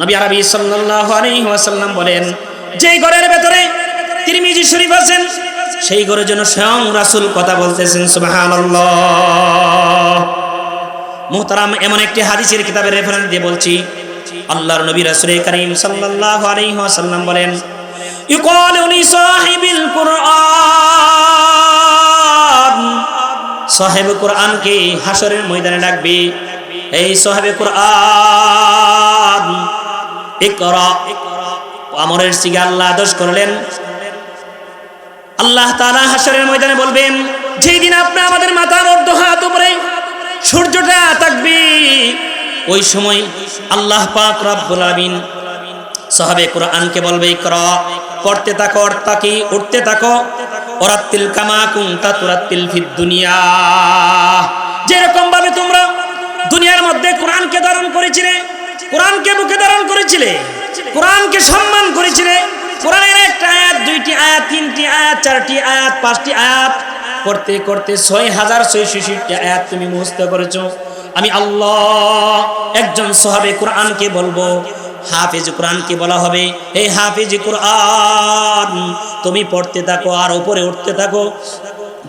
নবী আরবি সাল্লাল্লাহু আলাইহি ওয়াসাল্লাম বলেন, যেই ঘরের ভেতরে তিরমিজি শরীফ আছেন, সেই ঘরের জন্য স্বয়ং রাসূল কথা বলতেছেন, সুবহানাল্লাহ। মুহতারাম, এমন একটি হাদিসের কিতাবের রেফারেন্স দিয়ে বলছি, আল্লাহর নবী রাসূল করিম সাল্লাল্লাহু আলাইহি ওয়াসাল্লাম বলেন ইউকালু লি সাহিবিল কুরআন। সাহেব কোরআনকে হাসরের ময়দানে ডাকবে, এই সাহেব কোরআন। ইকরা। আমরের সিগা আল্লাহ আদেশ করলেন। আল্লাহ হাসরের ময়দানে বলবেন আপনি আমাদের মাথার অর্ধ হাত উপরে সূর্যটা থাকবে ওই সময় আল্লাহ পাক রব্বুল আলামিন সাহাবে কোরআনকে বলবে, ইকরা, পড়তে থাকো অর্থাকি উঠতে থাকো। ওরাত্তিল কামা কুনতা তুরাত্তিল ফিদ দুনিয়া। যেরকম ভাবে তোমরা দুনিয়ার মধ্যে কোরআনকে ধারণ করেছিলে কোরআনকে বুকে ধারণ করেছিলে? কোরআনকে সম্মান করেছিলে? কোরআনের একটা আয়াত, দুইটি আয়াত, তিনটি আয়াত, চারটি আয়াত, পাঁচটি আয়াত। করতে করতে ছয় হাজার ছয়ষট্টি আয়াত তুমি মুখস্থ করেছ। আমি আল্লাহ একজন সাহাবে কোরআনকে বলব। হাফিজ কোরআনকে বলা হবে। এই হাফিজ কোরআন, তুমি পড়তে থাকো আর উপরে উঠতে থাকো।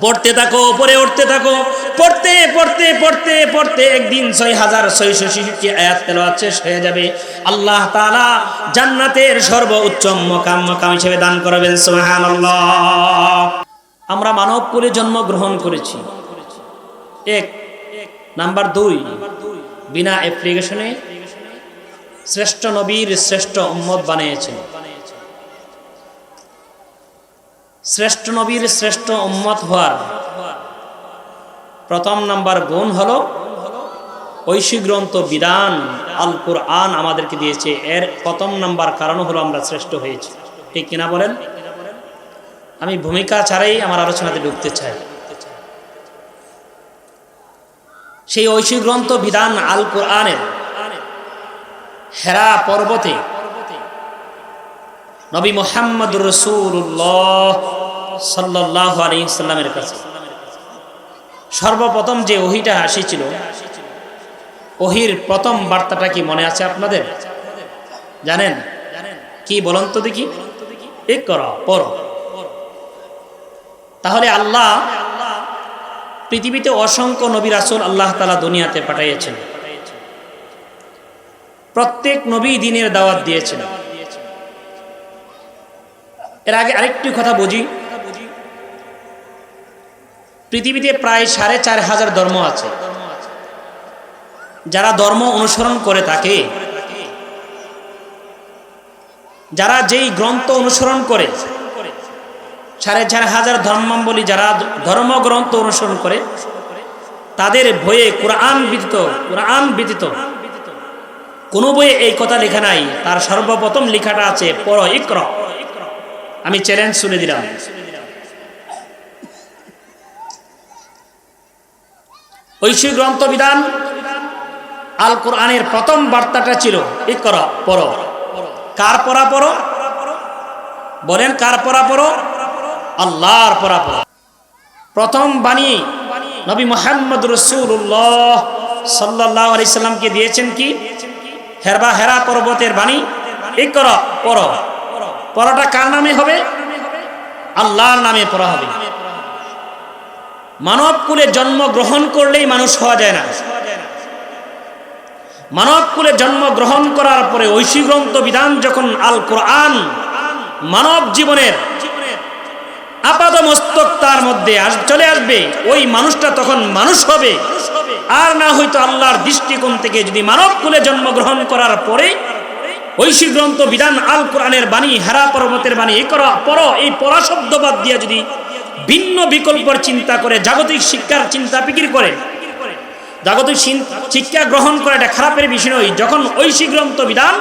পড়তে থাকো উপরে উঠতে থাকো। পড়তে পড়তে পড়তে পড়তে একদিন ছয় হাজার ছয়শো শিশুটি আয়াত তেলাওয়াত শেষ হয়ে যাবে। আল্লাহ তাআলা জান্নাতের সর্ব উচ্চ মকাম মকাম হিসেবে দান করবেন, সুবহানাল্লাহ। আমরা মানব কুলে জন্মগ্রহণ করেছি। এক, নাম্বার দুই, বিনা অ্যাপ্লিকেশনে শ্রেষ্ঠ নবীর শ্রেষ্ঠ উম্মত বানিয়েছেন। শ্রেষ্ঠ নবীর শ্রেষ্ঠ উম্মত হওয়ার প্রথম নাম্বার গুণ হল ঐশী গ্রন্থ বিধান আল কুরআন আমাদেরকে দিয়েছে। এর প্রথম নাম্বার কারণ হলো আমরা শ্রেষ্ঠ হয়েছি। ঠিক কিনা বলেন? আমি ভূমিকা ছাড়াই আমার আলোচনাতে ঢুকতে চাই। সেই ঐশী গ্রন্থ বিধান আল কোরআনের হেরা পর্বতে নবী মোহাম্মদ রসুল্লাহ সাল্লাহ আলিয়াল্লামের কাছে। সর্বপ্রথম যে ওহিটা আসিছিল, ওহির প্রথম বার্তাটা কি মনে আছে আপনাদের? জানেন? কি বলুন তো দেখি। এক কর তাহলে আল্লাহ পৃথিবীতে অসংখ্য নবী রাসুল আল্লাহ তালা দুনিয়াতে পাঠাইয়েছেন প্রত্যেক নবী দিনের দাওয়াত দিয়েছেন। এর আগে আরেকটি কথা বুঝি। পৃথিবীতে প্রায় সাড়ে চার হাজার ধর্ম আছে। যারা ধর্ম অনুসরণ করে থাকে, যারা যেই গ্রন্থ অনুসরণ করে, সাড়ে চার হাজার ধর্মাবলী যারা ধর্মগ্রন্থ অনুসরণ করে, তাদের বইয়ে কোরআন ব্যতীত কোরআন ব্যতীত কোনো বইয়ে এই কথা লেখা নাই। তার সর্বপ্রথম লেখাটা আছে পর ইক্র। আমি চ্যালেঞ্জ শুনে দিলাম। ঐশী গ্রন্থ বিধান আল কোরআনের প্রথম বার্তাটা ছিল, ইকর পর কার পরা পর বলেন, কার পরা পর আল্লাহর পরা পর প্রথম বাণী নবী মোহাম্মদ রসুল্লাহ সাল্লাহ আলি সাল্লামকে দিয়েছেন কি? হেরবা হেরা পর্বতের বাণী এই কর পর পরটা কার নামে হবে? আল্লাহর নামে পড়া হবে। মানব কুলে জন্ম গ্রহণ করলেই মানুষ হওয়া যায় না। মানব কুলে জন্ম গ্রহণ করার পরে ঐশী গ্রন্থ বিধান যখন আল কোরআন মানব জীবনের আপাত মস্তক তার মধ্যে চলে আসবে, ওই মানুষটা তখন মানুষ হবে। আর না হয়তো আল্লাহর দৃষ্টিকোণ থেকে যদি মানব কুলে জন্মগ্রহণ করার পরে ঐশী গ্রন্থ বিধান আল কোরআনের বাণী, হেরা পর্বতের বাণী এই করা পর এই পরা শব্দবাদ দিয়ে যদি ভিন্ন বিকল্পর চিন্তা করে, জাগতিক শিক্ষার চিন্তা পিকির করে, জাগতিক শিক্ষা গ্রহণ করা এটা খারাপের বিষয় নয়। যখন ঐশী গ্রন্থ বিধান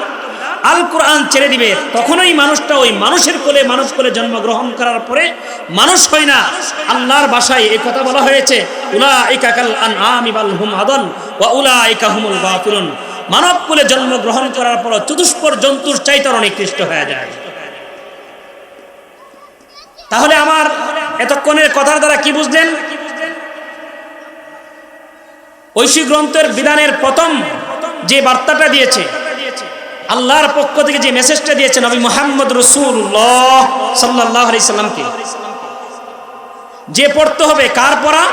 আল কোরআন ছেড়ে দিবে, তখনই মানুষটা ওই মানুষের কোলে, মানুষ কোলে জন্মগ্রহণ করার পরে মানুষ হয় না। আল্লাহর বাসায় এই কথা বলা হয়েছে উলা ইকাকাল আন আমিবাল হুম আদন, ওয়া উলা ইকা হুমুল গাফিলুন। মানব কোলে জন্মগ্রহণ করার পর চতুষ্পর জন্তুর চাইতর নিকৃষ্ট হয়ে যায়। তাহলে আমার এতক্ষণের কথার দ্বারা কি বুঝলেন? ঐশী গ্রন্থের বিধানের প্রথম যে বার্তাটা দিয়েছে, আল্লাহর পক্ষ থেকে যে মেসেজটা দিয়েছে নবী মোহাম্মদ রসুল্লাহ সাল্লাহ সাল্লামকে, যে পড়তে হবে কার পড়া?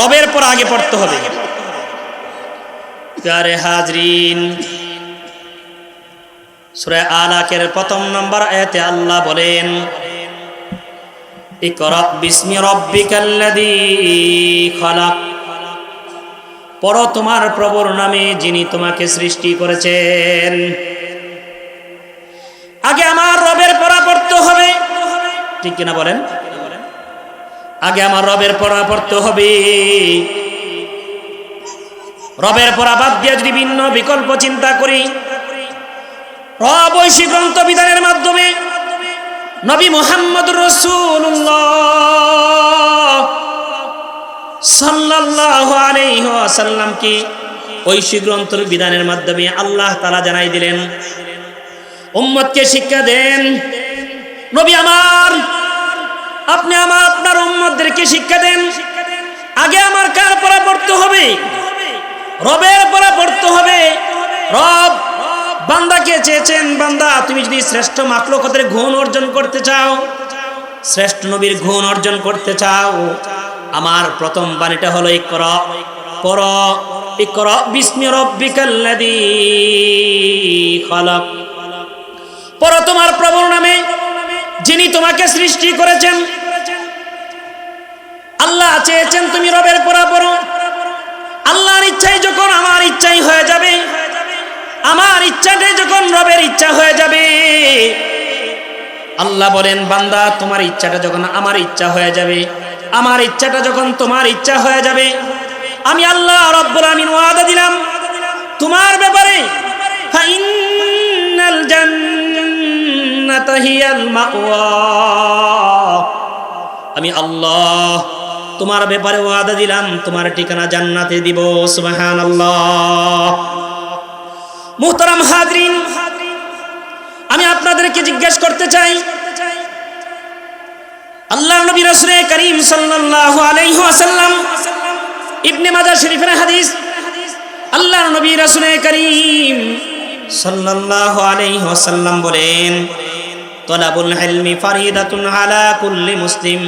রবের পড়া আগে পড়তে হবে। প্যারে হাজরিন, সুরে আলাকের প্রথম নম্বর আয়াতে আল্লাহ বলেন, ইকরা তোমার প্রভুর নামে যিনি তোমাকে সৃষ্টি করেছেন। আগে আমার রবের পড়া পড়তে হবে। ঠিক কিনা বলেন? আগে আমার রবের পড়া পড়তে হবে। রবের পড়া বাদ দিয়ে যদি ভিন্ন বিকল্প চিন্তা করি, রব গ্রন্থ বিধানের মাধ্যমে নবী মোহাম্মদ রসুল্লাহ সাল্লাল্লাহু আলাইহি ওয়াসাল্লামকে ঐশী গ্রন্থের বিধানের মাধ্যমে আল্লাহ তাআলা জানাই দিলেন, উম্মতকে শিক্ষা দেন, নবী আমার, আপনি আমার, আপনার উম্মতদেরকে শিক্ষা দেন, আগে আমার কার পড়তে হবে? রবের পড়া পড়তে হবে। রব, বান্দাকে চেয়েছেন, বান্দা, তুমি যদি শ্রেষ্ঠ মাকলকতের গুণ অর্জন করতে চাও, শ্রেষ্ঠ নবীর গুণ অর্জন করতে চাও, আমার প্রথম বাণীটা হলো ইকর পর ইকর, বিস্মি রব্বিকাল্লাযী খলাক। পর তোমার প্রভুর নামে, যিনি তোমাকে সৃষ্টি করেছেন। আল্লাহ চেয়েছেন তুমি রবের পড়া পড়ো। আল্লাহর ইচ্ছাই যখন আমার ইচ্ছাই হয়ে যাবে, আমার ইচ্ছাটাই যখন রবের ইচ্ছা হয়ে যাবে, আল্লাহ বলেন, বান্দা, তোমার ইচ্ছাটা যখন আমার ইচ্ছা হয়ে যাবে, আমার ইচ্ছাটা যখন তোমার ইচ্ছা হয়ে যাবে, আমি আল্লাহ রব্বুল আমিন ওয়াদা দিলাম, তোমার ব্যাপারে আমি আল্লাহ তোমার ব্যাপারে ওয়াদা দিলাম, তোমার ঠিকানা জান্নাতে দিব, সুবহানাল্লাহ। মুহতারাম আমি আপনাদেরকে জিজ্ঞেস করতে চাই আল্লাহ নবী রাসূল করিম সাল্লাল্লাহু আলাইহি ইবনে মাজাহ শরীফের হাদিস আল্লাহ নবী রাসূল করিম সাল্লাল্লাহু আলাইহি বলেন, তলাবুল ইলমি ফারিদাতুন আলা কুল্লি মুসলিম।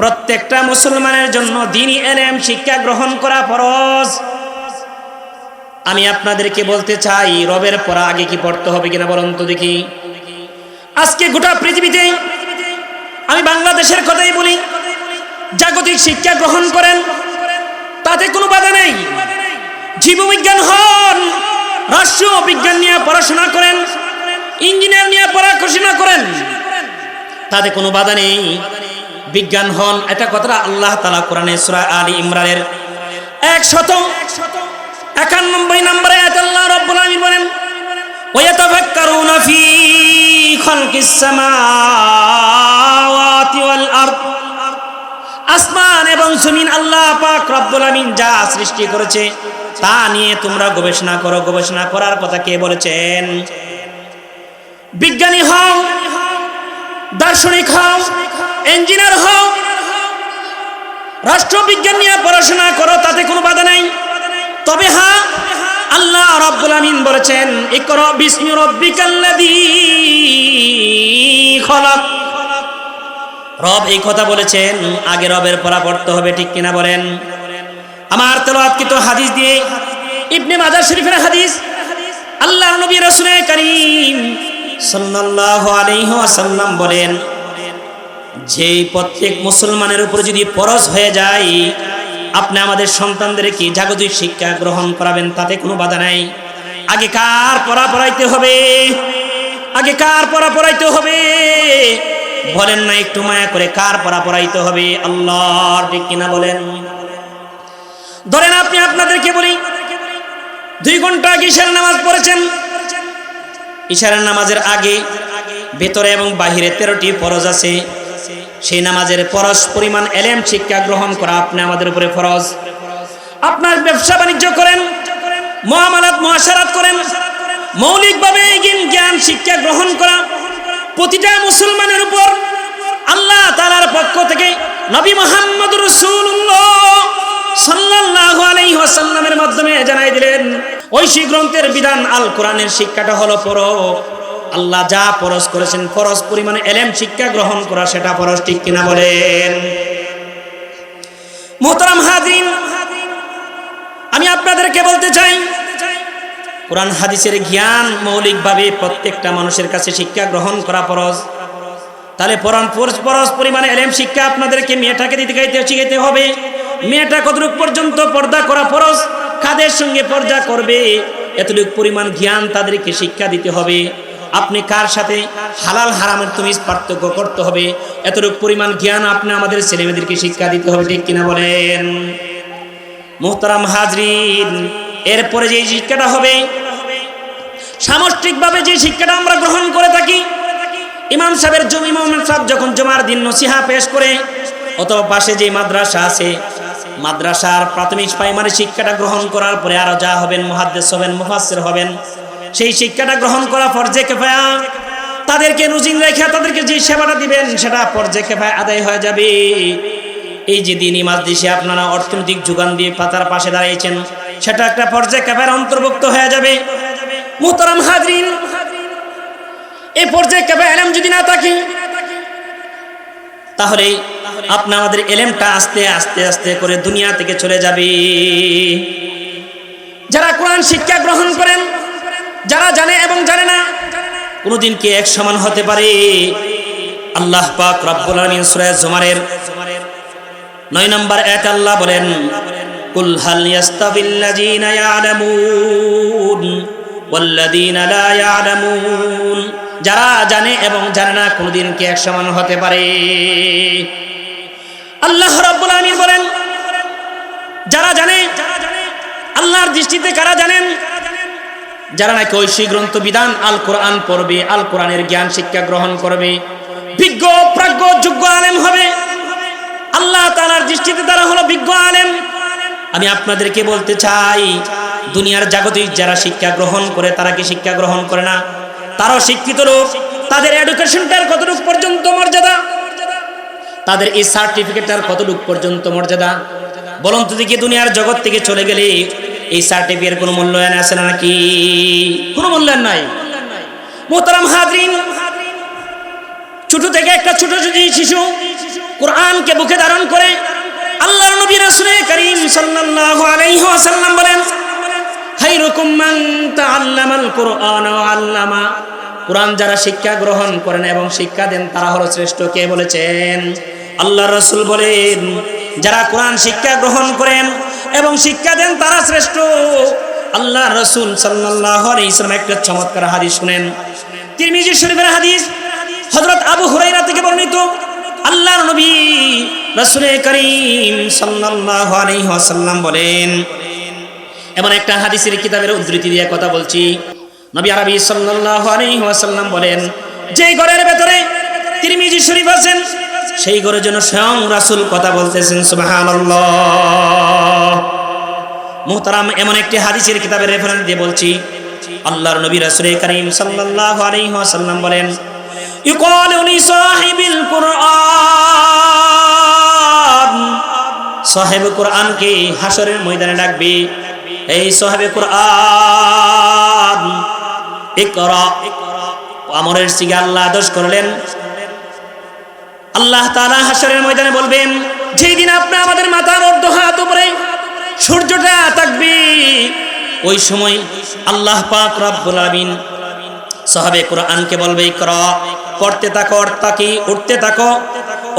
প্রত্যেকটা মুসলমানের জন্য দিনই এলেম, শিক্ষা গ্রহণ করা ফরজ। আমি আপনাদেরকে বলতে চাই, রবের পড়া আগে কি পড়তে হবে কিনা বলুন তো দেখি। আজকে গোটা পৃথিবীতে আমি বাংলাদেশের কথাই বলি, জাগতিক শিক্ষা গ্রহণ করেন, তাতে কোনো বাধা নেই। জীববিজ্ঞান হন, রাষ্ট্রীয় বিজ্ঞান নিয়ে পড়াশোনা করেন, ইঞ্জিনিয়ার নিয়ে পড়াশোনা করেন, তাতে কোনো বাধা নেই। বিজ্ঞান হন এটা কথাটা আল্লাহ তালা কোরআনে সুরা আলী ইমরানের এক শত একানব্বই নম্বরে আল্লাহ রব্বুল আলামিন বলেন ويتفكرون في خلق السماوات والأرض আসমান এবং জমিন আল্লাহ পাক রব্বুল আমিন যা সৃষ্টি করেছে তা নিয়ে তোমরা গবেষণা করো গবেষণা করার কথা কে বলেছেন বিজ্ঞানী হও দার্শনিক হও ইঞ্জিনিয়ার হও, রাষ্ট্রবিজ্ঞান নিয়ে পড়াশোনা করো, তাতে কোনো বাধা নাই। তবে হ্যাঁ আল্লাহ রব্বুল আমিন বলেছেন, ইকরা বিসমি রব্বিকাল্লাযী খলাক। রব এই কথা বলেছেন, আগে রবের পড়া পড়তে হবে, ঠিক কিনা বলেন? আমার তেলাওয়াতকৃত হাদিস দিয়ে ইবনে মাজাহ শরীফের হাদিস আল্লাহ নবী রাসূল করিম সাল্লাল্লাহু আলাইহি ওয়াসাল্লাম বলেন যে প্রত্যেক মুসলমানের উপর যদি পরশ হয়ে যায়, আপনি আমাদের সন্তানদের কি জাগতিক শিক্ষা গ্রহণ করাবেন তাতে কোনো বাধা নাই। আগে কার পড়া পড়াইতে হবে? আগে কার পড়া পড়াইতে হবে? বলেন না, একটু মায়া করে কার পড়া পড়াইতে হবে? আল্লাহর ঠিক কিনা বলেন। ধরেন আপনি আপনাদেরকে বলি, দুই ঘণ্টা আগে ইশার নামাজ পড়েছেন। ইশারের নামাজের আগে ভেতরে এবং বাহিরে তেরোটি ফরজ আছে। সেই নামাজের ফরজ পরিমাণ এলেম শিক্ষা গ্রহণ করা আপনি আমাদের উপরে ফরজ। আপনার ব্যবসা বাণিজ্য করেন, মহামালাত, মহাসারাত করেন, মৌলিকভাবে জ্ঞান শিক্ষা গ্রহণ করা প্রতিটা মুসলমানের উপর আল্লাহ তালার পক্ষ থেকে নবী মোহাম্মদ রসুল্লাহ মাধ্যমে জানাই দিলেন, ঐশী গ্রন্থের বিধান আল কোরআনের শিক্ষাটা হলো পড়ো আল্লাহ যা পরশ করেছেন, ফরজ পরিমাণে এলেম শিক্ষা গ্রহণ করা, সেটা ফরজ, ঠিক কিনা বলেন? মোহতারাম হাদিন আমি আপনাদেরকে বলতে চাই, কোরআন হাদিসের জ্ঞান মৌলিকভাবে প্রত্যেকটা মানুষের কাছে শিক্ষা গ্রহণ করা ফরজ। তাহলে পরান পরস পরিমাণে এলেম শিক্ষা আপনাদেরকে মেয়েটাকে দিতে গাইতে, শিখাইতে হবে। মেয়েটা কতটুক পর্যন্ত পর্দা করা ফরজ? কাদের সঙ্গে পর্দা করবে? এতটুকু পরিমাণ জ্ঞান তাদেরকে শিক্ষা দিতে হবে। আপনি কার সাথে হালাল হারামের তুমি পার্থক্য করতে হবে? এতটুকু পরিমাণ জ্ঞান আপনি আমাদের ছেলেমেয়েদেরকে শিক্ষা দিতে হবে, ঠিক কিনা বলেন? মোহতারাম হাজরিন, এরপরে যে শিক্ষাটা হবে, সামষ্টিকভাবে যে শিক্ষাটা আমরা গ্রহণ করে থাকি, ইমাম সাহেবের জমি, ইমাম সাহেব যখন জমার দিন নসিহা পেশ করে, অথবা পাশে যে মাদ্রাসা আছে, মাদ্রাসার প্রাথমিক প্রাইমারি শিক্ষাটা গ্রহণ করার পরে আরও যা হবেন মহাদ্দেশ হবেন, মুফাসসির হবেন সেই শিক্ষাটা গ্রহণ করা ফরজে কেফায়া। তাদেরকে রুজিন রেখে, তাদেরকে যে সেবাটা দিবেন, সেটা ফরজে কেফায় আদায় হয়ে যাবে। এই যে দিনই মাস দিশে আপনারা অর্থনৈতিক যোগান দিয়ে পাতার পাশে দাঁড়িয়েছেন সেটা একটা পর্যায়ে ক্যাফের অন্তর্ভুক্ত হয়ে যাবে। মুহতারাম হাজরিন এই পর্যায়ে ক্যাফে এলেম যদি না থাকে, তাহলে আপনি আমাদের এলেমটা আস্তে আস্তে আস্তে করে দুনিয়া থেকে চলে যাবে। যারা কোরআন শিক্ষা গ্রহণ করেন যারা জানে এবং জানে না, কোনোদিন কি এক সমান হতে পারে? আল্লাহ পাক রব্বুল আলামিন সূরা জুমারের নয় নম্বর এক আল্লাহ বলেন, কুল হাল ইয়াস্তাবিল্লাযীনা ইয়ালামুন ওয়াল্লাযীনা লা ইয়ালামুন। যারা জানে এবং জানে না, কোনদিন কি এক সমান হতে পারে? আল্লাহ রাব্বুল আলামিন বলেন, যারা জানে, আল্লাহর দৃষ্টিতে কারা জানেন যারা নাকি ঐশী গ্রন্থ বিধান আল কোরআন পড়বে, আল কোরআনের জ্ঞান শিক্ষা গ্রহণ করবে, বিজ্ঞ প্রাজ্ঞ যোগ্য আলেম হবে। আল্লাহ তালার দৃষ্টিতে তারা হলো বিজ্ঞ আলেম। আমি আপনাদেরকে বলতে চাই, দুনিয়ার জাগতিক যারা শিক্ষা গ্রহণ করে, তারা কি শিক্ষা গ্রহণ করে না? তারাও শিক্ষিত লোক। তাদের এডুকেশনটার কতটুকু পর্যন্ত মর্যাদা? তাদের এই সার্টিফিকেটটার কতটুকু পর্যন্ত মর্যাদা? বলুন তো দেখি দুনিয়ার জগৎ থেকে চলে গেলে এই সার্টিফিকেট কোনো মূল্যায়ন আছে না নাকি? কোনো মূল্যায়ন নাই। মোহতারাম হাজরিন, ছোট থেকে একটা ছোট শিশু কোরআনকে বুকে ধারণ করে, আল্লাহর নবী রাসূল করিম সাল্লাল্লাহু আলাইহি ওয়াসাল্লাম বলেন, খায়রুকুম মান তাআল্লামাল কুরআন ওয়া আল্লামা। কোরআন যারা শিক্ষা গ্রহণ করেন এবং শিক্ষা দেন, তারা হলো শ্রেষ্ঠ। কে বলেছেন? আল্লাহর রাসূল বলেন যারা কোরআন শিক্ষা গ্রহণ করেন এবং শিক্ষা দেন, তারা শ্রেষ্ঠ। আল্লাহ রসুল সাল্লাল্লাহু আলাইহি ওয়াসাল্লাম একটা চমৎকার হাদিস শুনেন। তিরমিজি শরীফের হাদিস হজরত আবু হুরায়রা থেকে বর্ণিত। আল্লাহ নবী রাসূল করিম সাল্লাল্লাহু আলাইহি বলেন, এমন একটা হাদিসের কিতাবের উদ্ধৃতি দিয়ে কথা বলছি। নবী আরবি সাল্লাল্লাহু আলাইহি ওয়াসাল্লাম বলেন, যে ঘরের ভেতরে তিরমিজি শরীফ আছেন সেই ঘরের জন্য স্বয়ং রাসুল কথা বলতেছেন, সুবহানাল্লাহ। মুহতারাম, এমন একটি হাদিসের কিতাবের রেফারেন্স দিয়ে বলছি, আল্লাহর নবী রাসূল করিম সাল্লাল্লাহু আলাইহি ওয়াসাল্লাম বলেন, ইউকালু লি সাহিবিল কুরআন। সাহেব কোরআনকে হাসরের ময়দানে ডাকবে, এই সাহেবে কোরআন, ইকরা। আমরের সিগা আল্লাহ আদেশ করলেন আল্লাহ তাআলা হাসরের ময়দানে বলবেন যেই দিন আপনি আমাদের মাথার অর্ধ হাত উপরে সূর্যটা থাকবে ওই সময় আল্লাহ পাক রব্বুল আলামিন সাহাবে কোরআনকে বলবে, ইকরা, পড়তে থাকো অর্থাকি উঠতে থাকো,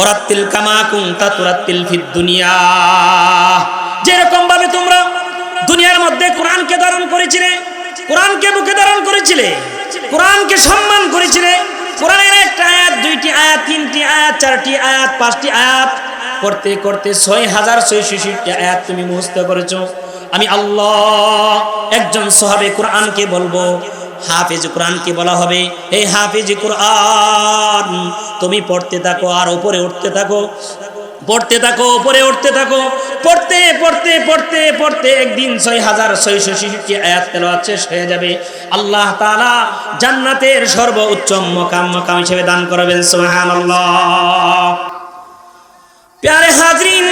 ওরাত্তিল কামা কুনতা তুরাত্তিল ফিদ দুনিয়া। যেরকম ভাবে তোমরা দুনিয়ার মধ্যে কোরআনকে ধারণ করেছিলে, কোরআনকে বুকে ধারণ করেছিলে, কোরআনকে সম্মান করেছিলে কোরআনের একটা আয়াত, দুইটি আয়াত, তিনটি আয়াত, চারটি আয়াত, পাঁচটি আয়াত। করতে করতে ছয় হাজার ছয়ষট্টি আয়াত তুমি মুহস্ত করেছ। আমি আল্লাহ একজন সহাবে কোরআনকে বলব, হাফিজ কোরআনকে বলা হবে এই হাফিজ কোরআন, তুমি পড়তে থাকো আর উপরে উঠতে থাকো। পড়তে থাকো উপরে উঠতে থাকো। পড়তে পড়তে পড়তে পড়তে একদিন ছয় হাজার ছয়শো শিশুটি আয়াত তেলাওয়াত শেষ হয়ে যাবে। আল্লাহ তাআলা জান্নাতের সর্বোচ্চ মকাম মকাম হিসেবে দান করবেন, সুবহানাল্লাহ। প্যারে হাজরিন,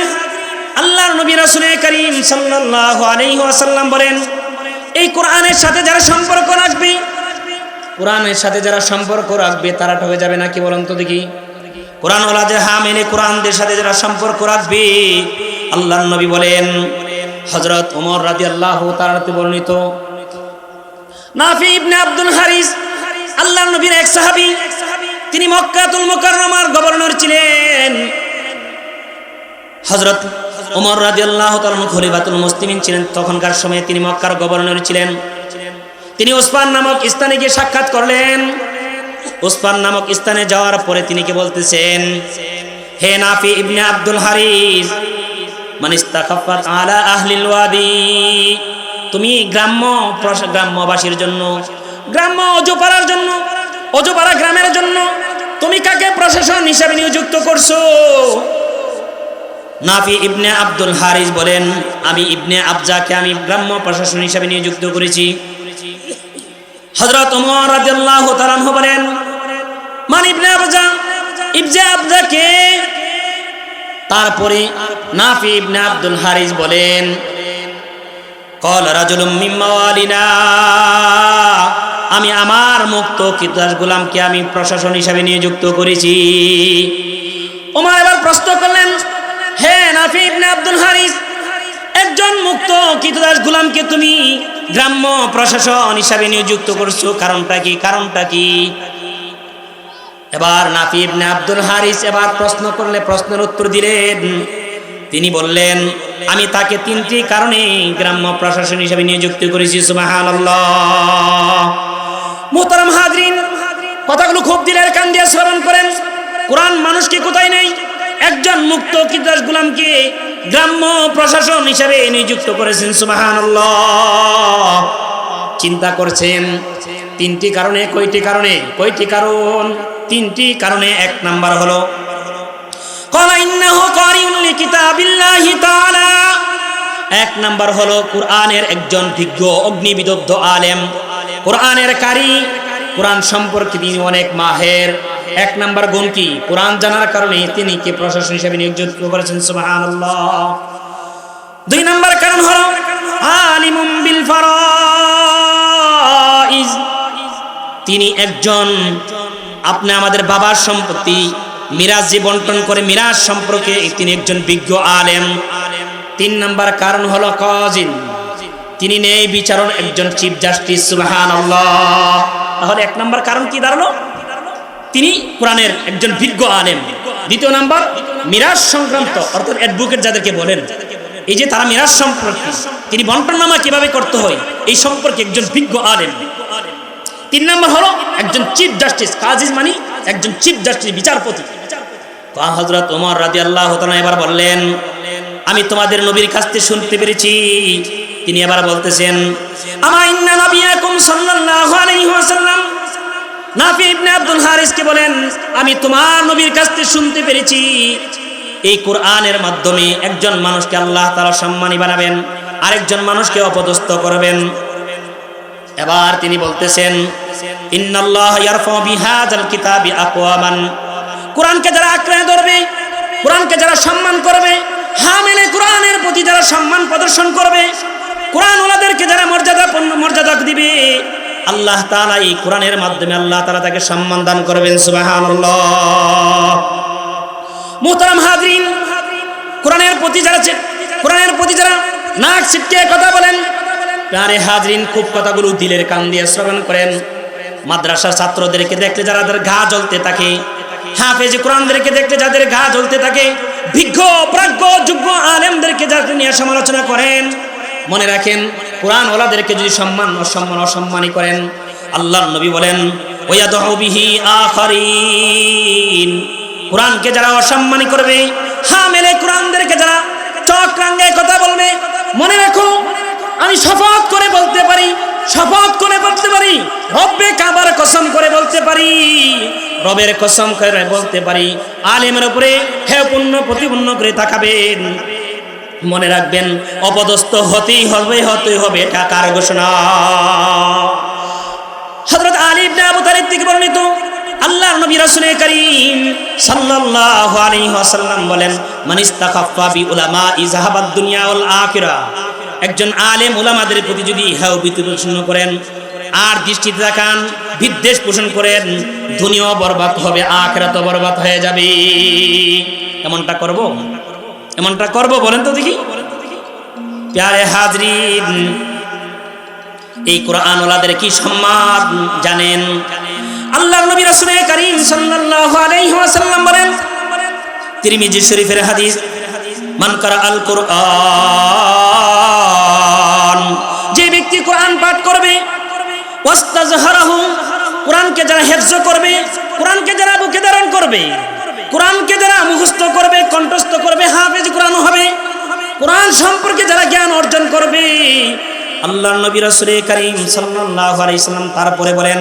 আল্লাহর নবী রাসূল করিম সাল্লাল্লাহু আলাইহি বলেন, এই কোরআনের সাথে যারা সম্পর্ক রাখবে, কোরআনের সাথে যারা সম্পর্ক রাখবে, তারা ঠকে যাবে না কি বলুন তো দেখি। কোরআন ওলা যে হা মেনে কোরআনদের সাথে যারা সম্পর্ক রাখবে আল্লাহ নবী বলেন হজরত ওমর রাজি আল্লাহ তারাতে বর্ণিত, নাফি ইবনে আব্দুল হারিস আল্লাহ নবীর এক সাহাবী, তিনি মক্কাতুল মুকাররমার গভর্নর ছিলেন। হজরত ওমর রাজি আল্লাহ খলিফাতুল মুসলিমিন ছিলেন। তখনকার সময়ে তিনি মক্কার গভর্নর ছিলেন। তিনি ওসমান নামক স্থানে গিয়ে সাক্ষাৎ করলেন। ওসমান নামক স্থানে যাওয়ার পরে তিনি কি বলতেছেন, হে নাফি ইবনে আব্দুল হারিস, মান ইস্তাখাফাত আলা আহলিল ওয়াদি, তুমি গ্রাম্য গ্রাম্যবাসীর জন্য, গ্রাম্য অজুপাড়ার জন্য, অজুপাড়া গ্রামের জন্য তুমি কাকে প্রশাসন হিসাবে নিযুক্ত করছ? নাফি ইবনে আব্দুল হারিস বলেন, আমি ইবনে আবজাকে আমি গ্রাম্য প্রশাসন হিসাবে নিযুক্ত করেছি। হযরত ওমর রাদিয়াল্লাহু তাআলা বলেন মান ইবনে আবজা আবজাকে তারপরে নাফি ইবনে আব্দুল বলেন, কল রাজুলুম আমি আমার মুক্ত কিতাস গোলামকে আমি প্রশাসন হিসাবে নিযুক্ত করেছি। ওমর এবার প্রশ্ন করলেন, হে নাফি ইবনে আব্দুল হারিস, একজন মুক্ত কিতাস গোলামকে তুমি গ্রাম্য প্রশাসন হিসাবে নিযুক্ত করছ, কারণটা কি? কারণটা কি? এবার নাফি ইবনে আব্দুল হারিস এবার প্রশ্ন করলে প্রশ্নের উত্তর দিলেন। তিনি বললেন, আমি তাকে তিনটি কারণে গ্রাম্য প্রশাসন হিসেবে নিযুক্ত করেছি, সুবহানাল্লাহ। মুহতারাম হাজরিন, কথাগুলো খুব দিলের কান দিয়ে শ্রবণ করেন। কোরআন মানুষকে কোথায় নেই? একজন মুক্ত কিদাস গুলামকে গ্রাম্য প্রশাসন হিসেবে নিযুক্ত করেছেন, সুবহানাল্লাহ। চিন্তা করছেন, তিনটি কারণে কয়টি কারণে? কয়টি কারণ? তিনটি কারণে, এক নাম্বার হলো এক নাম্বার হলো, কোরআনের একজন বিজ্ঞ অগ্নিবিদগ্ধ আলেম। কোরআনের কারি, কোরআন সম্পর্কে তিনি অনেক মাহের। এক নাম্বার গুণ কি? কোরআন জানার কারণে তিনি কে প্রশাসন হিসেবে নিয়োজিত করেছেন? সুবাহ দুই নাম্বার কারণ হলো, আলিমুম বিল ফারাইজ। তিনি একজন আপনি আমাদের বাবার সম্পত্তি, মিরাজ যে বন্টন করে মিরাজ সম্পর্কে তিনি একজন বিজ্ঞ আলেম। তিন নাম্বার কারণ হলো কাজিন। তিনি নেই বিচারণ একজন চিফ জাস্টিস সুবহান তাহলে এক নাম্বার কারণ কি দাঁড়াল? তিনি কোরআনের একজন বিজ্ঞ আলেম। দ্বিতীয় নাম্বার, মিরাজ সংক্রান্ত, অর্থাৎ অ্যাডভোকেট যাদেরকে বলেন, এই যে তারা মিরাজ সম্পর্কে, তিনি বন্টননামা কীভাবে করতে হয়, এই সম্পর্কে একজন বিজ্ঞ আলেম। তিন নম্বর হলো একজন চিফ জাস্টিস কাজিজ মানি, একজন চিফ জাস্টিস বিচারপতি। হজরত ওমর রাজি আল্লাহ এবার বললেন, আমি তোমাদের নবীর কাছ থেকে শুনতে পেরেছি। তিনি এবার বলতেছেন, আমা ইন্না নবিয়াকুম সাল্লাল্লাহু আলাইহি ওয়াসাল্লাম। নাফি ইবনে আব্দুল হারিসকে বলেন, আমি তোমার নবীর কাছ থেকে শুনতে পেরেছি। এই কোরআনের মাধ্যমে একজন মানুষকে আল্লাহ তাআলা সম্মানী বানাবেন, আরেকজন মানুষকে অপদস্থ করবেন। এবার তিনি বলতেছেন ইন্নাল্লাহ ইয়ারফাউ বিহাযাল কিতাবি আকওয়ামান। কোরআনকে যারা ধরবে, কোরআনকে যারা সম্মান করবে কোরআনের প্রতি সম্মান প্রদর্শন করবে কোরআন ওলাদেরকে যারা মর্যাদা দিবে, আল্লাহ এই কোরআনের মাধ্যমে আল্লাহ তাআলা তাকে সম্মান দান করবেন কোরআনের প্রতি যারা কোরআনের প্রতি যারা নাক ছিটকে কথা বলেন প্রাণে হাজরিন, খুব কথাগুলো দিলের কান দিয়ে শ্রবণ করেন। মাদ্রাসার ছাত্রদেরকে দেখলে যারা তাদের ঘা জ্বলতে থাকে, হাফেজ কোরআনদেরকে দেখলে যাদের ঘা জ্বলতে থাকে বিজ্ঞ প্রাজ্ঞ যোগ্য আলেমদেরকে যাদের নিয়ে সমালোচনা করেন, মনে রাখেন কোরআন ওলাদেরকে যদি সম্মান, অসম্মান অসম্মানী করেন, আল্লাহর নবী বলেন কোরআনকে যারা অসম্মানী করবে, হামেলে কোরআনদেরকে যারা চক্রাঙ্গে কথা বলবে, মনে রাখো, আমি শপথ করে বলতে পারি শপথ করে বলতে পারি, রব্বে কাবার কসম করে বলতে পারি, রবের কসম করে বলতে পারি, আলেমের উপরে হে পূর্ণ প্রতিপূর্ণ করে তাকাবেন। মনে রাখবেন, অপদস্থ হতেই হবে হতেই হবে এটা ঘোষণা। হযরত আলী ইবনে আবু তালিব থেকে বর্ণিত, আল্লাহর নবী রাসূল করিম সাল্লাল্লাহু আলাইহি ওয়াসাল্লাম বলেন মান ইস্তাখাফা বি উলামা ইযহাবাদ দুনিয়া ওয়াল আখিরা। একজন আলেম ওলামাদের প্রতি যদি ইহাও ভীতি পোষণ করেন, আর দৃষ্টিতে তাকান, বিদ্বেষ পোষণ করেন, দুনিয়াও বরবাদ হবে, আখরাতও বরবাদ হয়ে যাবে। এমনটা করব? এমনটা করব বলেন তো দেখি। প্যারে হাজরিন, এই কোরআন ওলাদের কি সম্মান জানেন? আল্লাহ নবী রাসূল করিম সাল্লাল্লাহু আলাইহি ওয়াসাল্লাম বলেন, তিরমিজি শরীফের হাদিস, মান করা আল কোরআন কোরআন পাঠ করবে কোরআনকে যারা হেফজ করবে, কোরআনকে যারা বুকে ধারণ করবে, কোরআনকে যারা মুখস্থ করবে, কণ্ঠস্থ করবে, হাফেজ কোরআন হবে। কোরআন সম্পর্কে যারা জ্ঞান অর্জন করবে, আল্লাহ নবী রাসূল করিম সাল্লাল্লাহু সাল্লাম তারপরে বলেন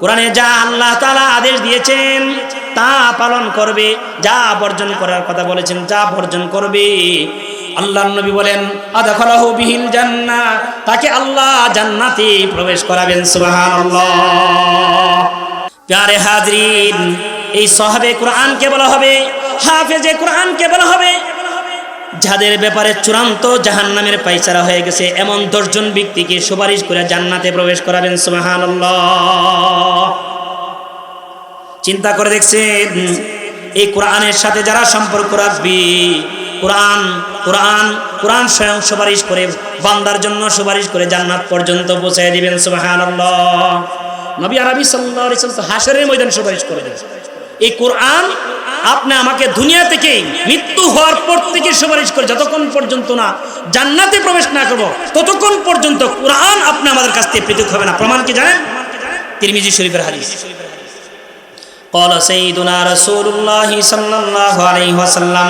কোরআনে যা আল্লাহ তাআলা আদেশ দিয়েছেন, তা পালন করবে, যা বর্জন করার কথা বলেছেন, যা বর্জন করবে। আল্লাহর নবী বলেন, আদাখালাহু জান্নাহ। তাকে আল্লাহ জান্নাতে প্রবেশ করাবেন, সুবহানাল্লাহ। প্যারে হাজরিন, এই সাহাবে কোরআনকে বলা হবে, হাফেজে কোরআনকে বলা হবে, যাদের ব্যাপারে চূড়ান্ত জাহান নামের পাইচারা হয়ে গেছে, এমন দশজন ব্যক্তিকে সুপারিশ করে জান্নাতে প্রবেশ করাবেন সুমাহান চিন্তা করে দেখছেন এই কোরআনের সাথে যারা সম্পর্ক রাখবি, কোরআন কোরআন কোরআন স্বয়ং সুপারিশ করে, বান্দার জন্য সুপারিশ করে জান্নাত পর্যন্ত পৌঁছায় দিবেন সুবাহান নবী আরবি সাল্লাহ হাসরের ময়দান সুপারিশ করে দেন। এই কোরআন আপনি আমাকে দুনিয়া থেকে মৃত্যু হওয়ার পর থেকে সুপারিশ করে, যতক্ষণ পর্যন্ত না জান্নাতে প্রবেশ না করব, ততক্ষণ পর্যন্ত কোরআন আপনি আমাদের কাছ থেকে পৃথক হবে না। প্রমাণ কি জানেন? তিরমিজি শরীফের হাদিস। قال سيدنا رسول الله صلى الله عليه وسلم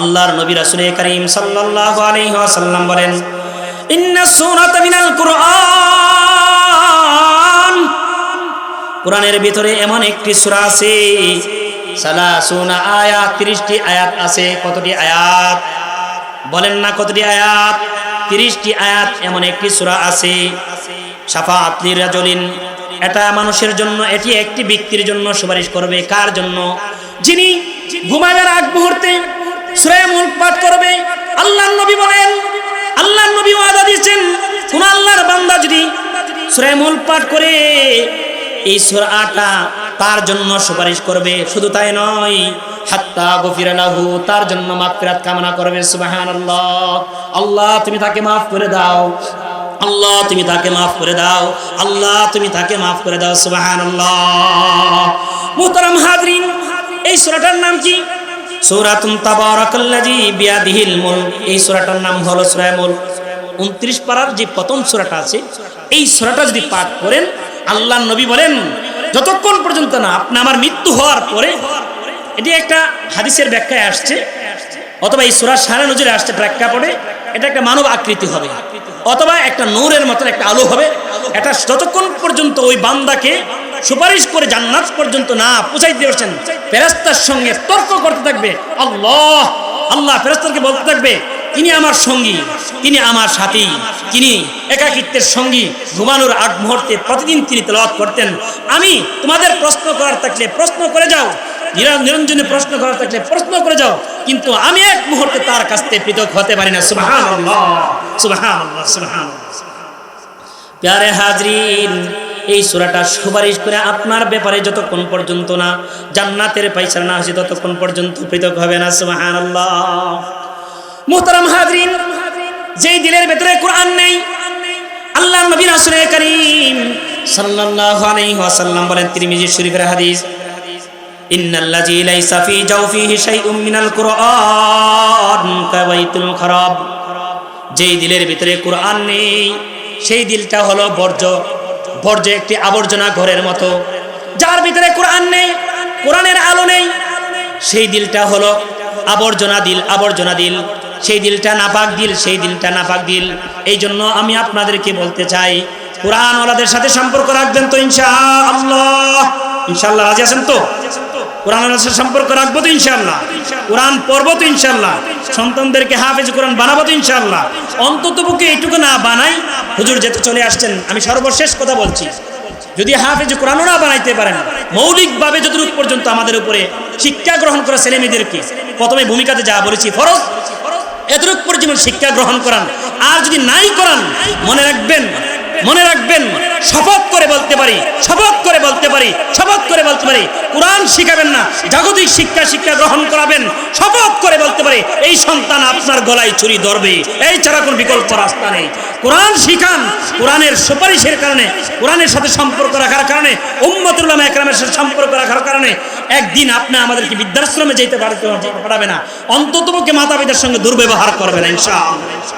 আল্লাহর নবী রাসূল করিম সাল্লাল্লাহু আলাইহি ওয়াসাল্লাম বলেন ইন্না সূরাতা মিনাল কুরআন কোরআনের ভিতরে এমন একটি সূরা আছে সালাসুনা আয়াত 30টি আয়াত আছে কতটি আয়াত বলেন না কতটি আয়াত 30টি আয়াত এমন একটি সূরা আছে শাফাআত লিরাজুলিন এটা মানুষের জন্য, এটি একটি ব্যক্তির জন্য সুপারিশ করবে। কার জন্য? যিনি ঘুমাবার আগ মুহূর্তে সূরা মুলক করবে। আল্লাহর নবী বলেন, আল্লাহর নবী ওয়াদা দিয়েছেন, কোন আল্লাহর বান্দা যদি সূরা মুলক পাঠ করে, এই সূরাটা তার জন্য সুপারিশ করবে। শুধু তাই নয়, হাত্তা গফিরা লাহু, তার জন্য মাগফিরাত কামনা করবে। সুবহানাল্লাহ। আল্লাহ, তুমি তাকে মাফ করে দাও। আল্লাহ, তুমি তাকে মাফ করে দাও। আল্লাহ, তুমি তাকে মাফ করে দাও, সুবহানাল্লাহ। মুহতারাম হাজরিন, এই সূরাটার নাম কি? সূরাতুন তাবারাকাল্লাযী বিয়াদিহিল মুলক। এই সূরাটার নাম হলো সূরা মুলক। 29 পারার যে প্রথম সূরাটা আছে, এই সূরাটা যদি পাঠ করেন, আল্লাহর নবী বলেন, যতক্ষণ পর্যন্ত না আপনি আমার মৃত্যু হওয়ার পরে, এটি একটা হাদিসের ব্যাখ্যায় আসছে, অথবা এই সুরার সারা নজরে আসছে প্রেক্ষাপটে এটা একটা মানব আকৃতি হবে। অথবা একটা নূরের মতন একটা আলো হবে। এটা যতক্ষণ পর্যন্ত ওই বান্দাকে সুপারিশ করে জান্নাত পর্যন্ত না পৌঁছাইতে পারছেন ফেরাস্তার সঙ্গে তর্ক করতে থাকবে, আল্লাহ আল্লাহ ফেরাস্তারকে বলতে থাকবে, তিনি আমার সঙ্গী, তিনি আমার সাথী, তিনি একাকিত্বের সঙ্গী, ঘুমানোর আগ মুহূর্তে প্রতিদিন তিনি তেলাওয়াত করতেন। আমি তোমাদের প্রশ্ন করার থাকলে প্রশ্ন করে যাও নিরঞ্জনে প্রশ্ন করার থাকলে প্রশ্ন করে যাও। কিন্তু আমি এক মুহূর্তে তার কাছ থেকে পৃথক হতে পারি না। প্যারে হাজরিন, এই সূরাটা সুপারিশ করে আপনার ব্যাপারে যতক্ষণ পর্যন্ত না, জান্নাতের পয়সা না আসে ততক্ষণ পর্যন্ত পৃথক হবে না। সুবহানাল্লাহ। মুহতারাম হাজরিন, যেই দিলের ভেতরে কোরআন নেই আল্লাহ নবী রাসূল করিম সাল্লাল্লাহু আলাইহি ওয়াসাল্লাম বলেন তিরমিজি শরীফের হাদিস ইন্নাল্লাযী লাইসা ফী জাওফিহি শাইউম মিনাল কুরআন কাবাইতুল খারাব। যেই দিলের ভিতরে কোরআন নেই, সেই দিলটা হলো বর্জ্য। বর্জ্য একটি আবর্জনা ঘরের মতো। যার ভিতরে কোরআন নেই, কোরআনের আলো নেই, সেই দিলটা হলো আবর্জনা দিল আবর্জনা দিল। সেই দিলটা নাপাক দিল, সেই দিলটা নাপাক দিল। এই জন্য আমি আপনাদেরকে বলতে চাই কোরআন ওলাদের সাথে সম্পর্ক রাখবেন তো ইনশাআল্লাহ। ইনশাআল্লাহ রাজি আছেন তো? কোরআন সম্পর্ক রাখব তো ইনশাআল্লাহ। কোরআন পড়ব তো ইনশাআল্লাহ। সন্তানদেরকে হাফেজ কোরআন বানাবো তো ইনশাআল্লাহ। অন্তত পক্ষে এইটুকু না বানাই, হুজুর যেতে চলে আসছেন, আমি সর্বশেষ কথা বলছি। যদি হাফেজ কোরআনও না বানাইতে পারেন, মৌলিকভাবে যতটুকু পর্যন্ত আমাদের উপরে শিক্ষা গ্রহণ করা ছেলে মেয়েদেরকে প্রথমে ভূমিকাতে যা বলেছি, ফরজ। এতটুকু পর্যন্ত শিক্ষা গ্রহণ করান। আর যদি নাই করান, মনে রাখবেন মনে রাখবেন, শপথ করে বলতে পারি, শপথ করে বলতে পারি, শপথ করে বলতে পারি, কোরআন শিখাবেন না, জাগতিক শিক্ষা শিক্ষা গ্রহণ করাবেন, শপথ করে বলতে পারি, এই সন্তান আপনার গলায় ছুরি ধরবে, এই ছাড়া কোনো বিকল্প রাস্তা নেই। কোরআন শিখান, কোরআনের সুপারিশের কারণে, কোরআনের সাথে সম্পর্ক রাখার কারণে উম্মতুল্লাহ একরামের সাথে সম্পর্ক রাখার কারণে, একদিন আপনি আমাদেরকে বৃদ্ধাশ্রমে যেতে পারতে পারবে না, অন্ততপক্ষে মাতা পিতার সঙ্গে দুর্ব্যবহার করবেন ইনশাআল্লাহ।